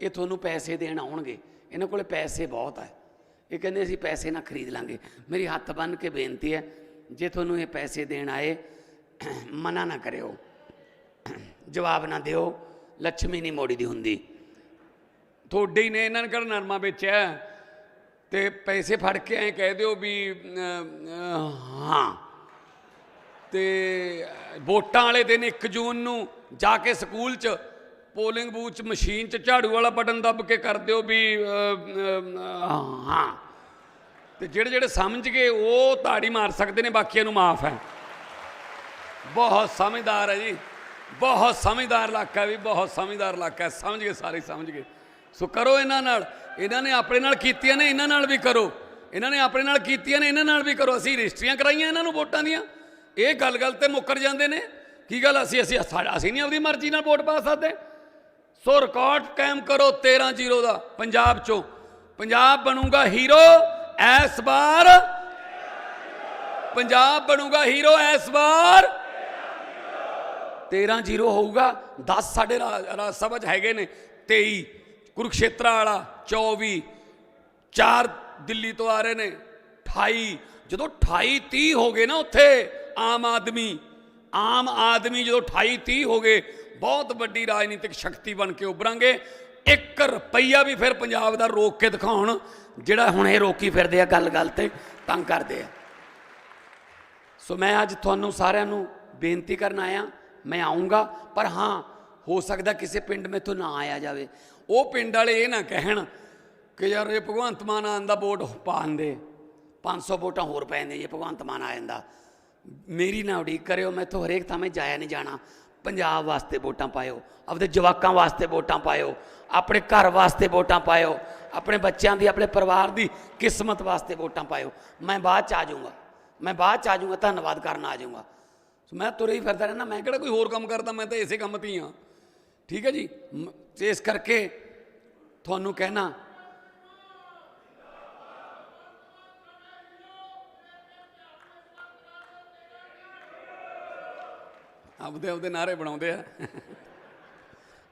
ਇਹ ਤੁਹਾਨੂੰ ਪੈਸੇ ਦੇਣ ਆਉਣਗੇ। ਇਹਨਾਂ ਕੋਲੇ ਪੈਸੇ ਬਹੁਤ ਹੈ ਇਹ ਕਹਿੰਦੇ ਅਸੀਂ ਪੈਸੇ ਨਾ ਖਰੀਦ ਲਾਂਗੇ। ਮੇਰੀ ਹੱਥ ਬੰਨ ਕੇ ਬੇਨਤੀ ਹੈ, ਜੇ ਤੁਹਾਨੂੰ ਇਹ ਪੈਸੇ ਦੇਣ ਆਏ, ਮਨਾ ਨਾ ਕਰਿਓ। ਜਵਾਬ ਨਾ ਦਿਓ। ਲੱਛਮੀ ਨਹੀਂ ਮੋੜੀ ਦੀ ਹੁੰਦੀ। ਤੁਹਾਡੇ ਹੀ ਨੇ ਇਹਨਾਂ ਨੇ ਕਿਹੜਾ ਨਰਮਾ ਵੇਚਿਆ? ਤੇ ਪੈਸੇ ਫੜ ਕੇ ਐਂ ਕਹਿ ਦਿਓ ਵੀ ਹਾਂ। ਤੇ ਵੋਟਾਂ ਵਾਲੇ ਦਿਨ 1 ਜੂਨ ਨੂੰ ਜਾ ਕੇ ਸਕੂਲ 'ਚ ਪੋਲਿੰਗ ਬੂਥ 'ਚ ਮਸ਼ੀਨ 'ਚ ਝਾੜੂ ਵਾਲਾ ਬਟਨ ਦੱਬ ਕੇ ਕਰ ਦਿਓ ਵੀ ਅਮ, ਹਾਂ। ਤੇ ਜਿਹੜੇ ਜਿਹੜੇ ਸਮਝ ਗਏ ਉਹ ਤਾੜੀ ਮਾਰ ਸਕਦੇ ਨੇ ਬਾਕੀਆਂ ਨੂੰ ਮਾਫ ਹੈ। ਬਹੁਤ ਸਮਝਦਾਰ ਹੈ ਜੀ। ਬਹੁਤ ਸਮਝਦਾਰ ਇਲਾਕਾ ਵੀ ਬਹੁਤ ਸਮਝਦਾਰ ਇਲਾਕਾ ਹੈ। ਸਮਝ ਗਏ ਸਾਰੇ ਸਮਝ ਗਏ। ਸੋ ਕਰੋ ਇਹਨਾਂ ਨਾਲ। ਇਹਨਾਂ ਨੇ ਆਪਣੇ ਨਾਲ ਕੀਤੀਆਂ ਨੇ ਇਹਨਾਂ ਨਾਲ ਵੀ ਕਰੋ। ਇਹਨਾਂ ਨੇ ਆਪਣੇ ਨਾਲ ਕੀਤੀਆਂ ਨੇ ਇਹਨਾਂ ਨਾਲ ਵੀ ਕਰੋ। ਅਸੀਂ ਰਜਿਸਟਰੀਆਂ ਕਰਾਈਆਂ ਇਹਨਾਂ ਨੂੰ ਵੋਟਾਂ ਦੀਆਂ। ਇਹ ਗੱਲ ਗੱਲ ਤੇ ਮੁੱਕਰ ਜਾਂਦੇ ਨੇ। ਕੀ ਗੱਲ ਅਸੀਂ ਅਸੀਂ ਅਸੀਂ ਨਹੀਂ ਆਪਣੀ ਮਰਜ਼ੀ ਨਾਲ ਵੋਟ ਪਾ ਸਕਦੇ। ਸੋ ਰਿਕਾਰਡ ਕਾਇਮ ਕਰੋ 13-0 ਦਾ, ਪੰਜਾਬ ਚੋਂ। ਪੰਜਾਬ ਬਣੂਗਾ ਹੀਰੋ ਇਸ ਵਾਰ। ਪੰਜਾਬ ਬਣੂਗਾ ਹੀਰੋ ਇਸ ਵਾਰ। 13-0 ਹੋਊਗਾ 10 ਸਾਡੇ ਰਾਜ ਸਭਾ 'ਚ ਹੈਗੇ ਨੇ 23 ਕੁਰੂਕਸ਼ੇਤਰਾ ਵਾਲਾ 24 4 ਦਿੱਲੀ ਤੋਂ ਆ ਰਹੇ ਨੇ 28 ਜਦੋਂ 28 30 ਹੋ ਗਏ ਨਾ ਉੱਥੇ, ਆਮ ਆਦਮੀ ਆਮ ਆਦਮੀ ਜਦੋਂ 28 30 ਹੋ ਗਏ, ਬਹੁਤ ਵੱਡੀ ਰਾਜਨੀਤਿਕ ਸ਼ਕਤੀ ਬਣ ਕੇ ਉਭਰਾਂਗੇ। 1 ਰੁਪਈਆ ਵੀ ਫਿਰ ਪੰਜਾਬ ਦਾ ਰੋਕ ਕੇ ਦਿਖਾਉਣ, ਜਿਹੜਾ ਹੁਣ ਇਹ ਰੋਕੀ ਫਿਰਦੇ ਆ ਗੱਲ-ਗੱਲ ਤੇ ਤੰਗ ਕਰਦੇ ਆ। ਸੋ ਮੈਂ ਅੱਜ ਤੁਹਾਨੂੰ ਸਾਰਿਆਂ ਨੂੰ ਬੇਨਤੀ ਕਰਨ ਆਇਆ, ਮੈਂ ਆਉਂਗਾ ਪਰ ਹਾਂ, ਹੋ ਸਕਦਾ ਕਿਸੇ ਪਿੰਡ ਮੇਥੋਂ ਨਾ ਆਇਆ ਜਾਵੇ। ਉਹ ਪਿੰਡ ਵਾਲੇ ਇਹ ਨਾ ਕਹਿਣ ਕਿ ਯਾਰ ਇਹ ਭਗਵੰਤ ਮਾਨ ਆਨ ਦਾ ਵੋਟ ਪਾਉਂਦੇ 500 ਵੋਟਾਂ ਹੋਰ ਪੈ ਜਾਂਦੀਆਂ ਜੇ ਭਗਵੰਤ ਮਾਨ ਆ ਜਾਂਦਾ। ਮੇਰੀ ਨਾ ਉਡੀਕ ਕਰਿਓ, ਮੈਂ ਮੈਥੋਂ ਹਰੇਕ ਥਾਂ ਮੈਂ ਜਾਇਆ ਨਹੀਂ ਜਾਣਾ। ਪੰਜਾਬ ਵਾਸਤੇ ਵੋਟਾਂ ਪਾਇਓ, ਆਪਦੇ ਜਵਾਕਾਂ ਵਾਸਤੇ ਵੋਟਾਂ ਪਾਇਓ, ਆਪਣੇ ਘਰ ਵਾਸਤੇ ਵੋਟਾਂ ਪਾਇਓ, ਆਪਣੇ ਬੱਚਿਆਂ ਦੀ, ਆਪਣੇ ਪਰਿਵਾਰ ਦੀ ਕਿਸਮਤ ਵਾਸਤੇ ਵੋਟਾਂ ਪਾਇਓ। ਮੈਂ ਬਾਅਦ ਚ ਆ ਜਾਊਂਗਾ। ਮੈਂ ਬਾਅਦ ਚ ਆ ਜਾਊਂਗਾ, ਧੰਨਵਾਦ ਕਰਨ ਆ ਜਾਊਂਗਾ। ਸੋ ਮੈਂ ਤੁਰੇ ਹੀ ਫਿਰਦਾ ਰਹਿਣਾ ਮੈਂ ਕਿਹੜਾ ਕੋਈ ਹੋਰ ਕੰਮ ਕਰਦਾ, ਮੈਂ ਤਾਂ ਇਸੇ ਕੰਮ ਤੇ ਹੀ ਹਾਂ। ਠੀਕ ਹੈ ਜੀ? ਮ- ਇਸ ਕਰਕੇ ਤੁਹਾਨੂੰ ਕਹਿਣਾ ਆਪਦੇ ਆਪਦੇ ਨਾਰੇ ਬਣਾਉਂਦੇ ਆ।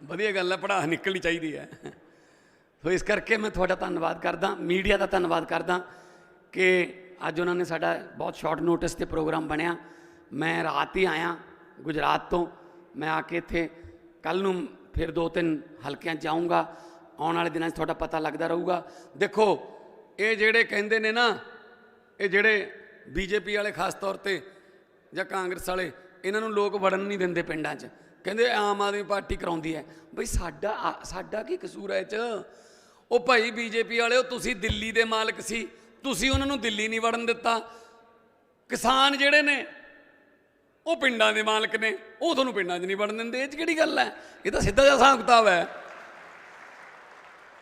ਵਧੀਆ ਗੱਲ ਹੈ ਪੜ੍ਹਾ ਨਿਕਲਣੀ ਚਾਹੀਦੀ ਹੈ ਸੋ ਇਸ ਕਰਕੇ ਮੈਂ ਤੁਹਾਡਾ ਧੰਨਵਾਦ ਕਰਦਾ, ਮੀਡੀਆ ਦਾ ਧੰਨਵਾਦ ਕਰਦਾ ਕਿ ਅੱਜ ਉਹਨਾਂ ਨੇ ਸਾਡਾ ਬਹੁਤ ਸ਼ਾਰਟ ਨੋਟਿਸ ਤੇ ਪ੍ਰੋਗਰਾਮ ਬਣਿਆ। ਮੈਂ ਰਾਤ ਹੀ ਆਇਆ, ਗੁਜਰਾਤ ਤੋਂ। ਮੈਂ ਆ ਕੇ ਇੱਥੇ ਕੱਲ ਨੂੰ ਫਿਰ ਦੋ ਤਿੰਨ ਹਲਕਿਆਂ 'ਚ ਜਾਊਂਗਾ। ਆਉਣ ਵਾਲੇ ਦਿਨਾਂ 'ਚ ਤੁਹਾਡਾ ਪਤਾ ਲੱਗਦਾ ਰਹੂਗਾ। ਦੇਖੋ, ਇਹ ਜਿਹੜੇ ਕਹਿੰਦੇ ਨੇ ਨਾ, ਇਹ ਜਿਹੜੇ ਬੀਜੇਪੀ ਵਾਲੇ ਖਾਸ ਤੌਰ ਤੇ ਜਾਂ ਕਾਂਗਰਸ ਵਾਲੇ ਇਹਨਾਂ ਨੂੰ ਲੋਕ ਵੜਨ ਨਹੀਂ ਦਿੰਦੇ ਪਿੰਡਾਂ 'ਚ। ਕਹਿੰਦੇ ਆਮ ਆਦਮੀ ਪਾਰਟੀ ਕਰਾਉਂਦੀ ਹੈ। ਬਈ ਸਾਡਾ ਆ- ਸਾਡਾ ਕੀ ਕਸੂਰ ਹੈ ਇਹ 'ਚ? ਉਹ ਭਾਈ ਬੀਜੇਪੀ ਵਾਲਿਓ, ਤੁਸੀਂ ਦਿੱਲੀ ਦੇ ਮਾਲਕ ਸੀ। ਤੁਸੀਂ ਉਹਨਾਂ ਨੂੰ ਦਿੱਲੀ ਨਹੀਂ ਵੜਨ ਦਿੱਤਾ। ਕਿਸਾਨ ਜਿਹੜੇ ਨੇ, ਉਹ ਪਿੰਡਾਂ ਦੇ ਮਾਲਕ ਨੇ। ਉਹ ਤੁਹਾਨੂੰ ਪਿੰਡਾਂ 'ਚ ਨਹੀਂ ਵੜਨ ਦਿੰਦੇ। ਇਹ 'ਚ ਕਿਹੜੀ ਗੱਲ ਹੈ? ਇਹ ਤਾਂ ਸਿੱਧਾ ਜਿਹਾ ਹਿਸਾਬ ਕਿਤਾਬ ਹੈ।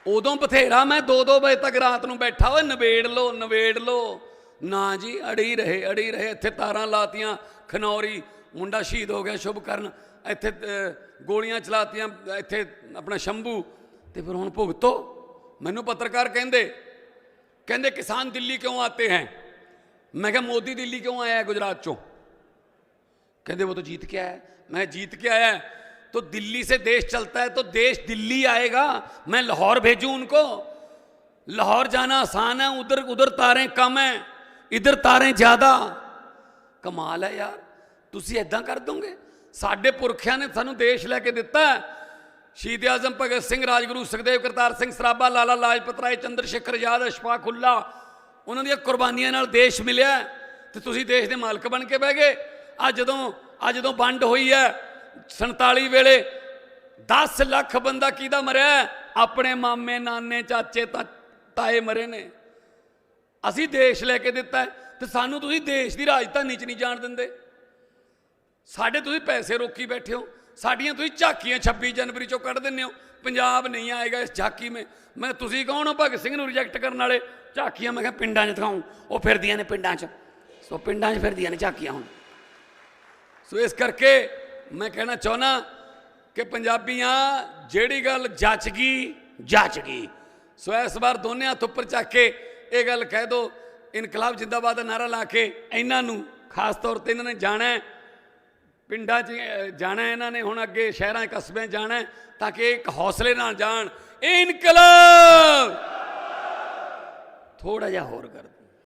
ਉਦੋਂ ਬਥੇਰਾ ਮੈਂ 2-2 ਵਜੇ ਤੱਕ ਰਾਤ ਨੂੰ ਬੈਠਾ। ਓਏ ਨਵੇੜ ਲੋ ਨਵੇੜ ਲੋ ਨਾ ਜੀ, ਅੜੀ ਰਹੇ ਅੜੀ ਰਹੇ। ਇੱਥੇ ਤਾਰਾਂ ਲਾਤੀਆਂ, ਖਨੌਰੀ। ਮੁੰਡਾ ਸ਼ਹੀਦ ਹੋ ਗਿਆ ਸ਼ੁਭ ਕਰਨ ਇੱਥੇ ਅਹ, ਗੋਲੀਆਂ ਚਲਾਤੀਆਂ ਇੱਥੇ ਆਪਣਾ ਸ਼ੰਭੂ ਤੇ ਫਿਰ ਹੁਣ ਭੁਗਤੋ ਮੈਨੂੰ ਪੱਤਰਕਾਰ ਕਹਿੰਦੇ ਕਹਿੰਦੇ ਕਿਸਾਨ ਦਿੱਲੀ ਕਿਉਂ ਆਤੇ ਹੈ ਮੈਂ ਕਿਹਾ ਮੋਦੀ ਦਿੱਲੀ ਕਿਉਂ ਆਇਆ ਹੈ ਗੁਜਰਾਤ ਚੋਂ कहते वो तो जीत के आया है मैं जीत के आया है तो दिल्ली से देश चलता है तो देश दिल्ली आएगा मैं लाहौर भेजूं उनको लाहौर जाना आसान है उधर उधर तारें कम है इधर तारें ज्यादा ਕਮਾਲ ਹੈ ਯਾਰ ਤੁਸੀਂ ਐਦਾਂ ਕਰ ਦੋਗੇ? ਸਾਡੇ ਪੁਰਖਿਆਂ ਨੇ ਸਾਨੂੰ ਦੇਸ਼ ਲੈ ਕੇ ਦਿੱਤਾ ਸ਼ਹੀਦ ਆਜ਼ਮ ਭਗਤ ਸਿੰਘ, ਰਾਜਗੁਰੂ ਸੁਖਦੇਵ, ਕਰਤਾਰ ਸਿੰਘ ਸਰਾਭਾ, ਲਾਲਾ ਲਾਜਪਤ ਰਾਏ, ਚੰਦਰ ਸ਼ੇਖਰ ਆਜ਼ਾਦ, ਅਸ਼ਫਾਕ ਉੱਲਾ ਉਹਨਾਂ ਦੀਆਂ ਕੁਰਬਾਨੀਆਂ ਨਾਲ ਦੇਸ਼ ਮਿਲਿਆ ਹੈ ਤੇ ਤੁਸੀਂ ਦੇਸ਼ ਦੇ ਮਾਲਕ ਬਣ ਕੇ ਬਹਿ ਗਏ। ਆ ਜਦੋਂ ਆ ਜਦੋਂ ਵੰਡ ਹੋਈ ਹੈ 47 ਵੇਲੇ 10 ਲੱਖ ਬੰਦਾ ਕਿਹਦਾ ਮਰਿਆ ਆਪਣੇ ਮਾਮੇ, ਨਾਨੇ, ਚਾਚੇ, ਤਾ- ਤਾਏ ਮਰੇ ਨੇ। ਅਸੀਂ ਦੇਸ਼ ਲੈ ਕੇ ਦਿੱਤਾ ਹੈ ਤੇ ਸਾਨੂੰ ਤੁਸੀਂ ਦੇਸ਼ ਦੀ ਰਾਜਧਾਨੀ 'ਚ ਨਹੀਂ ਜਾਣ ਦਿੰਦੇ। ਸਾਡੇ ਤੁਸੀਂ ਪੈਸੇ ਰੋਕੀ ਬੈਠੇ ਹੋ, ਸਾਡੀਆਂ ਤੁਸੀਂ ਝਾਕੀਆਂ 26 ਜਨਵਰੀ 'ਚੋਂ ਕੱਢ ਦਿੰਦੇ ਹੋ। ਪੰਜਾਬ ਨਹੀਂ ਆਏਗਾ ਇਸ ਝਾਕੀ ਮੇ। ਮੈਂ ਤੁਸੀਂ ਕੌਣ ਹੋ? ਭਗਤ ਸਿੰਘ ਨੂੰ ਰਿਜੈਕਟ ਕਰਨ ਵਾਲੇ। ਝਾਕੀਆਂ ਮੈਂ ਕਿਹਾ ਪਿੰਡਾਂ 'ਚ ਦਿਖਾਉਂ, ਉਹ ਫਿਰਦੀਆਂ ਨੇ ਪਿੰਡਾਂ 'ਚ। ਸੋ ਪਿੰਡਾਂ 'ਚ ਫਿਰਦੀਆਂ ਨੇ ਝਾਕੀਆਂ ਹੁਣ। ਸੋ ਇਸ ਕਰਕੇ ਮੈਂ ਕਹਿਣਾ ਚਾਹੁੰਦਾ ਕਿ ਪੰਜਾਬੀਆਂ, ਜਿਹੜੀ ਗੱਲ ਜੱਚ ਗਈ ਜੱਚ ਗਈ। ਸੋ ਇਸ ਵਾਰ ਦੋਨੇ ਹੱਥ ਉੱਪਰ ਚੱਕ ਕੇ ਇਹ ਗੱਲ ਕਹਿ ਦੋ। ਇਨਕਲਾਬ ਜਿੰਦਾਬਾਦ ਦਾ ਨਾਰਾ ਲਾ ਕੇ ਇਹਨਾਂ ਨੂੰ ਖਾਸ ਤੌਰ ਤੇ ਇਹਨਾਂ ਨੇ ਜਾਣਾ ਪਿੰਡਾਂ 'ਚ ਜਾਣਾ ਇਹਨਾਂ ਨੇ, ਹੁਣ ਅੱਗੇ ਸ਼ਹਿਰਾਂ ਕਸਬਿਆਂ 'ਚ ਜਾਣਾ ਤਾਂ ਕਿ ਇੱਕ ਹੌਸਲੇ ਨਾਲ ਜਾਣ। ਇਨਕਲਾਬ! ਥੋੜਾ ਜਿਹਾ ਹੋਰ ਕਰ